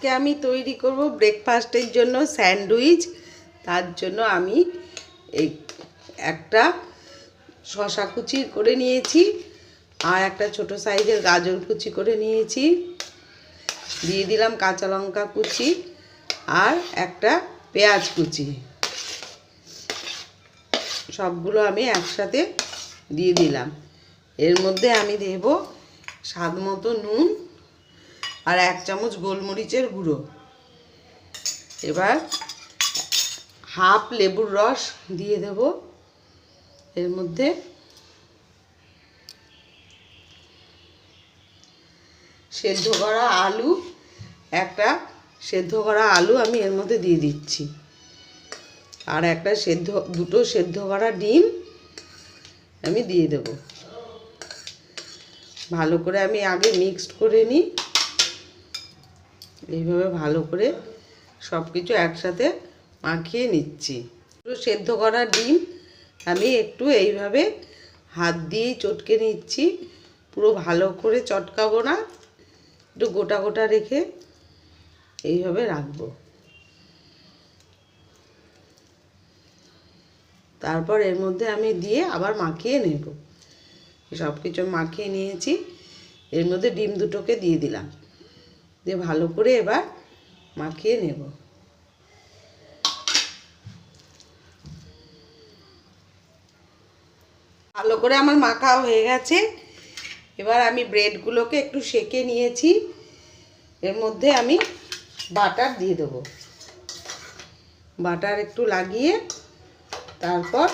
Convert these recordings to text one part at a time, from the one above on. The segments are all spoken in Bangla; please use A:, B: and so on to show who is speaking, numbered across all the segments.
A: আজকে আমি তৈরি করব ব্রেকফাস্টের জন্য স্যান্ডউইচ। তার জন্য আমি এই একটা শশা কুচি করে নিয়েছি আর একটা ছোট সাইজের গাজর কুচি করে নিয়েছি। দিয়ে দিলাম কাঁচা লঙ্কা কুচি আর একটা পেঁয়াজ কুচি। সবগুলো আমি একসাথে দিয়ে দিলাম। এর মধ্যে আমি দেব স্বাদ মতো নুন আর এক চামচ গোলমরিচের গুঁড়ো। এবার হাফ লেবুর রস দিয়ে দেব। এর মধ্যে সেদ্ধ করা আলু, একটা সেদ্ধ করা আলু আমি এর মধ্যে দিয়ে দিচ্ছি। আর একটা সেদ্ধ, দুটো সেদ্ধ করা ডিম আমি দিয়ে দেব। ভালো করে আমি আগে মিক্সড করে নিই। এইভাবে ভালো করে সব কিছু একসাথে মাখিয়ে নিচ্ছি। একটু সেদ্ধ করা ডিম আমি একটু এইভাবে হাত দিয়েই চটকে নিচ্ছি। পুরো ভালো করে চটকাবো না। একটু গোটা গোটা রেখে এইভাবে রাখব। তারপর এর মধ্যে আমি দিয়ে আবার মাখিয়ে নেব। সব কিছু মাখিয়ে নিয়েছি। এর মধ্যে ডিম দুটোকে দিয়ে দিলাম। দিয়ে ভালো করে এবার মাখিয়ে নেব। ভালো করে আমার মাখা হয়ে গেছে। এবার আমি ব্রেডগুলোকে একটু সেকে নিয়েছি। এর মধ্যে আমি বাটার দিয়ে দেবো। বাটার একটু লাগিয়ে তারপর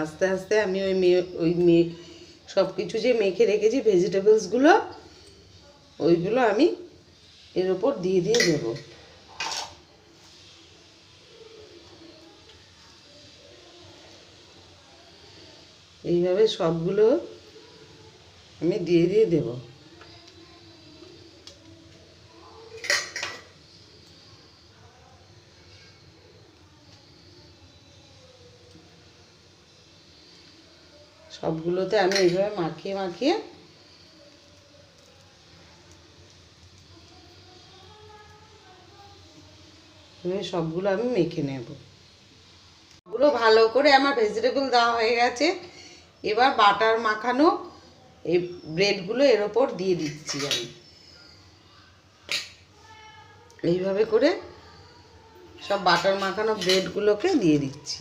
A: আস্তে আস্তে আমি ওই মে ওই মে সব কিছু যে মেখে রেখেছি ভেজিটেবলসগুলো ওইগুলো আমি এর ওপর দিয়ে দিয়ে দেব। এইভাবে সবগুলো আমি দিয়ে দিয়ে দেবো। সবগুলোতে আমি এইভাবে মাখিয়ে মাখিয়ে এভাবে সবগুলো আমি মেখে নেব। সবগুলো ভালো করে আমার ভেজিটেবল দেওয়া হয়ে গেছে। এবার বাটার মাখানো এই ব্রেডগুলো এর ওপর দিয়ে দিচ্ছি আমি। এইভাবে করে সব বাটার মাখানো ব্রেডগুলোকে দিয়ে দিচ্ছি।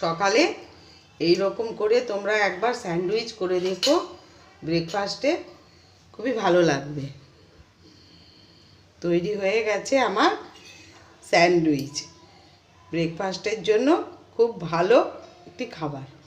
A: সকালে এই রকম করে তোমরা একবার স্যান্ডউইচ করে দেখো। ব্রেকফাস্টে খুবই ভালো লাগবে। তৈরি হয়ে গেছে আমার স্যান্ডউইচ। ব্রেকফাস্টের জন্য খুব ভালো একটি খাবার।